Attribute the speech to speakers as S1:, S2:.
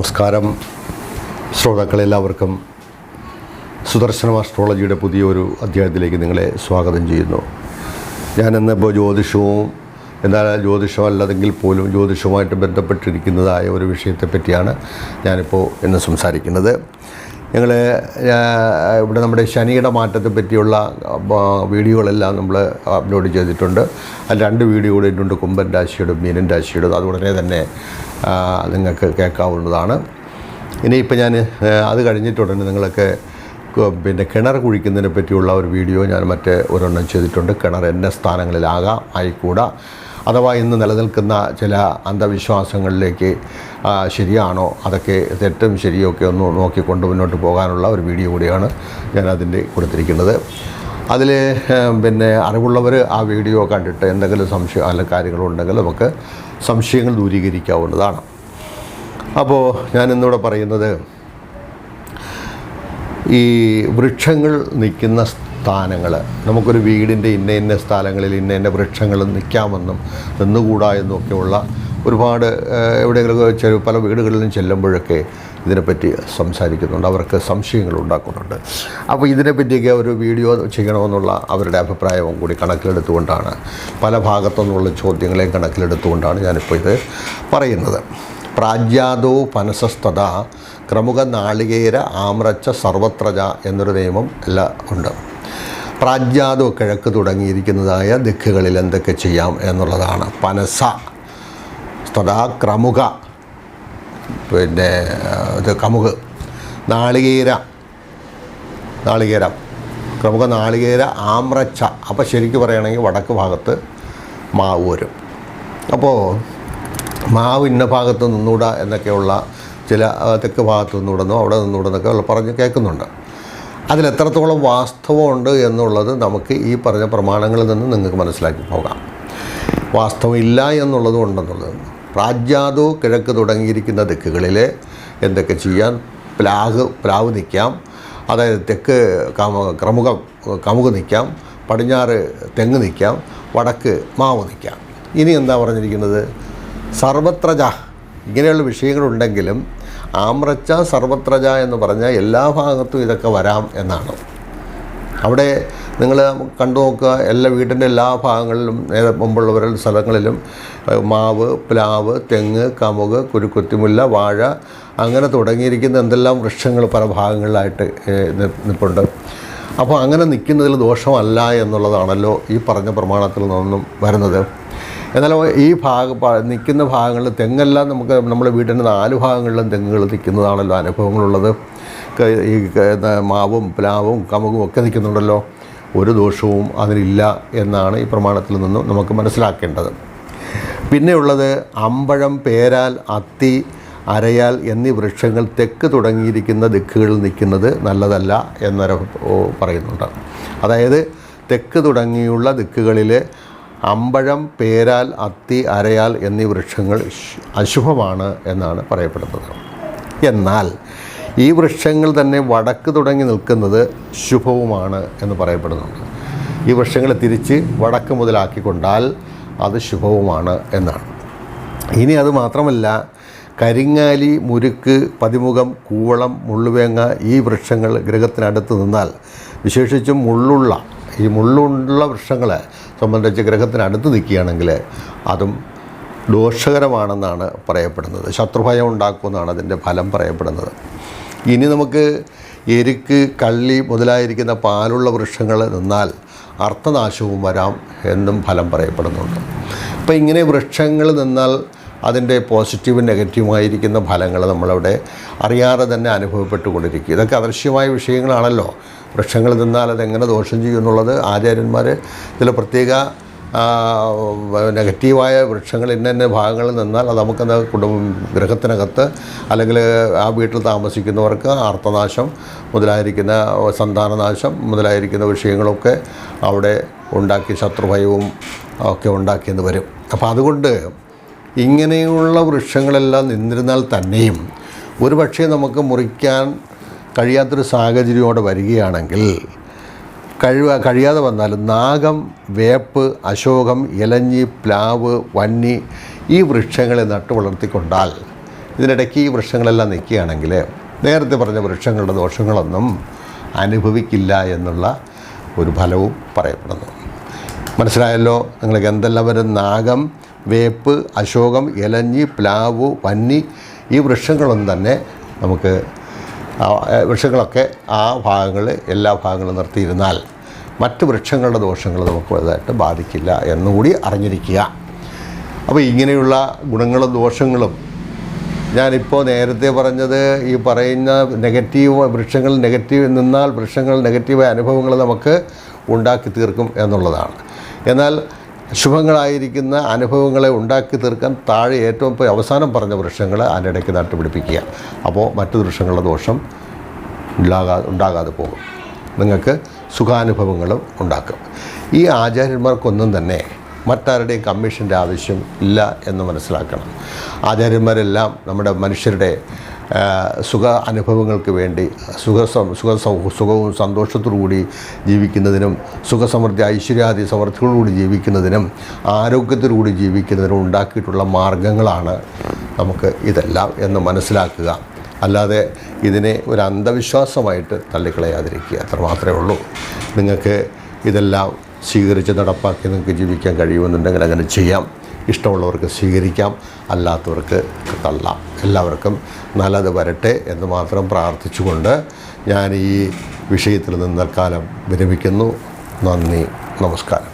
S1: നമസ്കാരം. ശ്രോതാക്കളെല്ലാവർക്കും സുദർശനം അസ്ട്രോളജിയുടെ പുതിയൊരു അധ്യായത്തിലേക്ക് നിങ്ങളെ സ്വാഗതം ചെയ്യുന്നു. ഞാനിന്നിപ്പോൾ ജ്യോതിഷവും എന്നാൽ ജ്യോതിഷമല്ലതെങ്കിൽ പോലും ജ്യോതിഷവുമായിട്ട് ബന്ധപ്പെട്ടിരിക്കുന്നതായ ഒരു വിഷയത്തെ പറ്റിയാണ് ഞാനിപ്പോൾ ഇന്ന് സംസാരിക്കുന്നത്. ഞങ്ങൾ ഇവിടെ നമ്മുടെ ശനിയുടെ മാറ്റത്തെ പറ്റിയുള്ള വീഡിയോകളെല്ലാം നമ്മൾ അപ്ലോഡ് ചെയ്തിട്ടുണ്ട്. അതിൽ രണ്ട് വീഡിയോ കൂടെ ഇട്ടുണ്ട് കുംഭൻ രാശിയുടെ മീനൻ രാശിയുടെ അത് തന്നെ നിങ്ങൾക്ക് കേൾക്കാവുന്നതാണ്. ഇനിയിപ്പോൾ ഞാൻ അത് കഴിഞ്ഞിട്ടുടനെ നിങ്ങളൊക്കെ പിന്നെ കിണർ കുഴിക്കുന്നതിനെ പറ്റിയുള്ള ഒരു വീഡിയോ ഞാൻ മറ്റേ ഒരെണ്ണം ചെയ്തിട്ടുണ്ട്. കിണർ എന്ന സ്ഥാനങ്ങളിലാകാം ആയിക്കൂടാ. അഥവാ ഇന്ന് നിലനിൽക്കുന്ന ചില അന്ധവിശ്വാസങ്ങളിലേക്ക് ശരിയാണോ? അതൊക്കെ തെറ്റും ശരിയൊക്കെ ഒന്ന് നോക്കിക്കൊണ്ട് മുന്നോട്ട് പോകാനുള്ള ഒരു വീഡിയോ കൂടിയാണ് ഞാൻ അതിന്റെ കൊടുത്തിരിക്കുന്നത് അതിൽ പിന്നെ അറിവുള്ളവർ ആ വീഡിയോ കണ്ടിട്ട് എന്തെങ്കിലും സംശയം അല്ല കാര്യങ്ങളുണ്ടെങ്കിൽ നമുക്ക് സംശയങ്ങൾ ദൂരീകരിക്കാവുന്നതാണ്. അപ്പോൾ ഞാൻ ഇന്നിവിടെ പറയുന്നത് ഈ വൃക്ഷങ്ങൾ നിൽക്കുന്ന സ്ഥാനങ്ങൾ നമുക്കൊരു വീടിന്റെ ഇന്ന ഇന്ന സ്ഥലങ്ങളിൽ ഇന്ന ഇന്ന വൃക്ഷങ്ങൾ നിൽക്കാമെന്നും നിന്നുകൂടാ എന്നുമൊക്കെയുള്ള ഒരുപാട് എവിടെയെങ്കിലും ചെറു പല വീടുകളിലും ചെല്ലുമ്പോഴൊക്കെ ഇതിനെപ്പറ്റി സംസാരിക്കുന്നുണ്ട്. അവർക്ക് സംശയങ്ങൾ ഉണ്ടാക്കുന്നുണ്ട്. അപ്പോൾ ഇതിനെപ്പറ്റിയൊക്കെ ഒരു വീഡിയോ ചെയ്യണമെന്നുള്ള അവരുടെ അഭിപ്രായവും കൂടി കണക്കിലെടുത്തുകൊണ്ടാണ് പല ഭാഗത്തുനിന്നുള്ള ചോദ്യങ്ങളെയും കണക്കിലെടുത്തുകൊണ്ടാണ് ഞാനിപ്പോൾ ഇത് പറയുന്നത്. പ്രാജ്യാദോ പനസസ്തത ക്രമുക നാളികേര ആമ്രച്ച സർവത്രജ എന്നൊരു നിയമം എല്ലാം ഉണ്ട്. പ്രാജ്യാദോ കിഴക്ക് തുടങ്ങിയിരിക്കുന്നതായ ദിക്കുകളിൽ എന്തൊക്കെ ചെയ്യാം എന്നുള്ളതാണ് പനസ. സ്തത ക്രമുക പിന്നെ ഇത് കമുക് നാളികേര നാളികേര ക്രമുക നാളികേര ആമ്രച്ച. അപ്പോൾ ശരിക്കും പറയുകയാണെങ്കിൽ വടക്ക് ഭാഗത്ത് മാവ് വരും. അപ്പോൾ മാവ് ഇന്ന ഭാഗത്ത് നിന്നൂടാ എന്നൊക്കെയുള്ള ചില തെക്ക് ഭാഗത്ത് നിന്നൂടെന്നോ അവിടെ നിന്നൂടെന്നൊക്കെ പറഞ്ഞ് കേൾക്കുന്നുണ്ട്. അതിലെത്രത്തോളം വാസ്തവമുണ്ട് എന്നുള്ളത് നമുക്ക് ഈ പറഞ്ഞ പ്രമാണങ്ങളിൽ നിന്ന് നിങ്ങൾക്ക് മനസ്സിലാക്കി പോകാം. വാസ്തവമില്ല എന്നുള്ളത് ഉണ്ടെന്നുള്ളത്. പ്രാജ്യാതോ കിഴക്ക് തുടങ്ങിയിരിക്കുന്ന ദിക്കുകളിൽ എന്തൊക്കെ ചെയ്യാൻ പ്ലാഹ് പ്ലാവ് നിൽക്കാം അതായത് തെക്ക് കമ കമുക കമുക് നിൽക്കാം പടിഞ്ഞാറ് തെങ്ങ് നിൽക്കാം വടക്ക് മാവ് നിൽക്കാം ഇനി എന്താ പറഞ്ഞിരിക്കുന്നത്? സർവത്രജ. ഇങ്ങനെയുള്ള വിഷയങ്ങളുണ്ടെങ്കിലും ആമ്രച്ച സർവത്രജ എന്ന് പറഞ്ഞാൽ എല്ലാ ഭാഗത്തും ഇതൊക്കെ വരാം എന്നാണ്. അവിടെ നിങ്ങൾ കണ്ടു നോക്കുക എല്ലാ വീടിന്റെ എല്ലാ ഭാഗങ്ങളിലും മുമ്പുള്ളവരുടെ സ്ഥലങ്ങളിലും മാവ് പ്ലാവ് തെങ്ങ് കമുക് കുരുക്കുത്തിമുല്ല വാഴ അങ്ങനെ തുടങ്ങിയിരിക്കുന്ന എന്തെല്ലാം വൃക്ഷങ്ങൾ പല ഭാഗങ്ങളിലായിട്ട് നിൽപ്പുണ്ട് അപ്പോൾ അങ്ങനെ നിൽക്കുന്നതിൽ ദോഷമല്ല എന്നുള്ളതാണല്ലോ ഈ പറഞ്ഞ പ്രമാണത്തിൽ നിന്നും വരുന്നത്. എന്നാൽ ഈ ഭാഗ നിൽക്കുന്ന ഭാഗങ്ങളിൽ തെങ്ങെല്ലാം നമുക്ക് നമ്മുടെ വീടിന്റെ നാല് ഭാഗങ്ങളിലും തെങ്ങുകൾ നിൽക്കുന്നതാണല്ലോ അനുഭവങ്ങളുള്ളത്. ഈ മാവും പ്ലാവും കമുകും ഒക്കെ നിൽക്കുന്നുണ്ടല്ലോ. ഒരു ദോഷവും അതിനില്ല എന്നാണ് ഈ പ്രമാണത്തിൽ നിന്നും നമുക്ക് മനസ്സിലാക്കേണ്ടത്. പിന്നെയുള്ളത് അമ്പഴം പേരാൽ അത്തി അരയാൽ എന്നീ വൃക്ഷങ്ങൾ തെക്ക് തുടങ്ങിയിരിക്കുന്ന ദിക്കുകളിൽ നിൽക്കുന്നത് നല്ലതല്ല എന്നൊരു പറയുന്നുണ്ട്. അതായത് തെക്ക് തുടങ്ങിയുള്ള ദിക്കുകളിൽ അമ്പഴം പേരാൽ അത്തി അരയാൽ എന്നീ വൃക്ഷങ്ങൾ അശുഭമാണ് എന്നാണ് പറയപ്പെടുന്നത്. എന്നാൽ ഈ വൃക്ഷങ്ങൾ തന്നെ വടക്ക് തുടങ്ങി നിൽക്കുന്നത് ശുഭവുമാണ് എന്ന് പറയപ്പെടുന്നുണ്ട്. ഈ വൃക്ഷങ്ങളെ തിരിച്ച് വടക്ക് മുതലാക്കിക്കൊണ്ടാൽ അത് ശുഭവുമാണ് എന്നാണ്. ഇനി അത് മാത്രമല്ല കരിങ്ങാലി മുരുക്ക് പതിമുഖം കൂവളം മുള്ളുവേങ്ങ ഈ വൃക്ഷങ്ങൾ ഗ്രഹത്തിനടുത്ത് നിന്നാൽ വിശേഷിച്ചും മുള്ളുള്ള ഈ മുള്ളുള്ള വൃക്ഷങ്ങളെ സംബന്ധിച്ച് ഗ്രഹത്തിനടുത്ത് നിൽക്കുകയാണെങ്കിൽ അതും ദോഷകരമാണെന്നാണ് പറയപ്പെടുന്നത്. ശത്രുഭയം ഉണ്ടാക്കുമെന്നാണ് അതിന്റെ ഫലം പറയപ്പെടുന്നത്. ഇനി നമുക്ക് എരുക്ക് കള്ളി മുതലായിരിക്കുന്ന പാലുള്ള വൃക്ഷങ്ങൾ നിന്നാൽ അർത്ഥനാശവും വരാം എന്നും ഫലം പറയപ്പെടുന്നുണ്ട്. അപ്പോൾ ഇങ്ങനെ വൃക്ഷങ്ങൾ നിന്നാൽ അതിന്റെ പോസിറ്റീവും നെഗറ്റീവുമായിരിക്കുന്ന ഫലങ്ങൾ നമ്മളവിടെ അറിയാതെ തന്നെ അനുഭവപ്പെട്ടുകൊണ്ടിരിക്കും. ഇതൊക്കെ അദൃശ്യമായ വിഷയങ്ങളാണല്ലോ. വൃക്ഷങ്ങൾ നിന്നാൽ അതെങ്ങനെ ദോഷം ചെയ്യും എന്നുള്ളത് ആചാര്യന്മാർ ചില പ്രത്യേക നെഗറ്റീവായ വൃക്ഷങ്ങൾ ഇന്ന ഭാഗങ്ങളിൽ നിന്നാൽ അത് നമുക്കത് കുടുംബ ഗൃഹത്തിനകത്ത് അല്ലെങ്കിൽ ആ വീട്ടിൽ താമസിക്കുന്നവർക്ക് ആർത്തനാശം മുതലായിരിക്കുന്ന സന്താനനാശം മുതലായിരിക്കുന്ന വിഷയങ്ങളൊക്കെ അവിടെ ഉണ്ടാക്കി ശത്രുഭയവും ഒക്കെ ഉണ്ടാക്കിയെന്ന് വരും. അപ്പോൾ അതുകൊണ്ട് ഇങ്ങനെയുള്ള വൃക്ഷങ്ങളെല്ലാം നിന്നിരുന്നാൽ തന്നെയും ഒരു പക്ഷേ നമുക്ക് മുറിക്കാൻ കഴിയാത്തൊരു സാഹചര്യം അവിടെ വരികയാണെങ്കിൽ കഴിവ കഴിയാതെ വന്നാലും നാഗം വേപ്പ് അശോകം ഇലഞ്ഞി പ്ലാവ് വന്നി ഈ വൃക്ഷങ്ങളെ നട്ടു വളർത്തിക്കൊണ്ടാൽ ഇതിനിടയ്ക്ക് ഈ വൃക്ഷങ്ങളെല്ലാം നിൽക്കുകയാണെങ്കിൽ നേരത്തെ പറഞ്ഞ വൃക്ഷങ്ങളുടെ ദോഷങ്ങളൊന്നും അനുഭവിക്കില്ല എന്നുള്ള ഒരു ഫലവും പറയപ്പെടുന്നു. മനസ്സിലായല്ലോ? നിങ്ങൾക്ക് എന്തെല്ലാം വരും? നാഗം വേപ്പ് അശോകം ഇലഞ്ഞി പ്ലാവ് വന്നി ഈ വൃക്ഷങ്ങളൊന്നും തന്നെ നമുക്ക് വൃക്ഷങ്ങളൊക്കെ ആ ഭാഗങ്ങൾ എല്ലാ ഭാഗങ്ങളും നിർത്തിയിരുന്നാൽ മറ്റ് വൃക്ഷങ്ങളുടെ ദോഷങ്ങൾ നമുക്ക് വലുതായിട്ട് ബാധിക്കില്ല എന്നുകൂടി അറിഞ്ഞിരിക്കുക. അപ്പോൾ ഇങ്ങനെയുള്ള ഗുണങ്ങളും ദോഷങ്ങളും ഞാനിപ്പോൾ നേരത്തെ പറഞ്ഞത് ഈ പറയുന്ന നെഗറ്റീവ് വൃക്ഷങ്ങൾ നെഗറ്റീവ് നിന്നാൽ വൃക്ഷങ്ങൾ നെഗറ്റീവ് അനുഭവങ്ങൾ നമുക്ക് ഉണ്ടാക്കി തീർക്കും എന്നുള്ളതാണ്. എന്നാൽ ശുഭങ്ങളായിരിക്കുന്ന അനുഭവങ്ങളെ ഉണ്ടാക്കി തീർക്കാൻ താഴെ ഏറ്റവും അവസാനം പറഞ്ഞ വൃക്ഷങ്ങൾ അതിനിടയ്ക്ക് നട്ടുപിടിപ്പിക്കുക. അപ്പോൾ മറ്റു വൃക്ഷങ്ങളുടെ ദോഷം ഉണ്ടാകാ ഉണ്ടാകാതെ പോകും. നിങ്ങൾക്ക് സുഖാനുഭവങ്ങളും ഉണ്ടാക്കും. ഈ ആചാര്യന്മാർക്കൊന്നും തന്നെ മറ്റാരുടെയും കമ്മീഷന്റെ ആവശ്യം ഇല്ല എന്ന് മനസ്സിലാക്കണം. ആചാര്യന്മാരെല്ലാം നമ്മുടെ മനുഷ്യരുടെ സുഖ അനുഭവങ്ങൾക്ക് വേണ്ടി സുഖ സുഖ സുഖവും സന്തോഷത്തോടുകൂടി ജീവിക്കുന്നതിനും സുഖസമൃദ്ധി ഐശ്വര്യാദി സമൃദ്ധികളോടുകൂടി ജീവിക്കുന്നതിനും ആരോഗ്യത്തോടുകൂടി ജീവിക്കുന്നതിനും ഉണ്ടാക്കിയിട്ടുള്ള മാർഗങ്ങളാണ് നമുക്ക് ഇതെല്ലാം എന്ന് മനസ്സിലാക്കുക. അല്ലാതെ ഇതിനെ ഒരു അന്ധവിശ്വാസമായിട്ട് തള്ളിക്കളയാതിരിക്കുക. അത്ര മാത്രമേ ഉള്ളൂ. നിങ്ങൾക്ക് ഇതെല്ലാം സ്വീകരിച്ച് നടപ്പാക്കി നിങ്ങൾക്ക് ജീവിക്കാൻ കഴിയുമെന്നുണ്ടെങ്കിൽ അങ്ങനെ ചെയ്യാം. ഇഷ്ടമുള്ളവർക്ക് സ്വീകരിക്കാം അല്ലാത്തവർക്ക് തള്ളാം. എല്ലാവർക്കും നല്ലത് വരട്ടെ എന്ന് മാത്രം പ്രാർത്ഥിച്ചുകൊണ്ട് ഞാൻ ഈ വിഷയത്തിൽ നിന്ന് തൽക്കാലം വിരമിക്കുന്നു. നന്ദി നമസ്കാരം.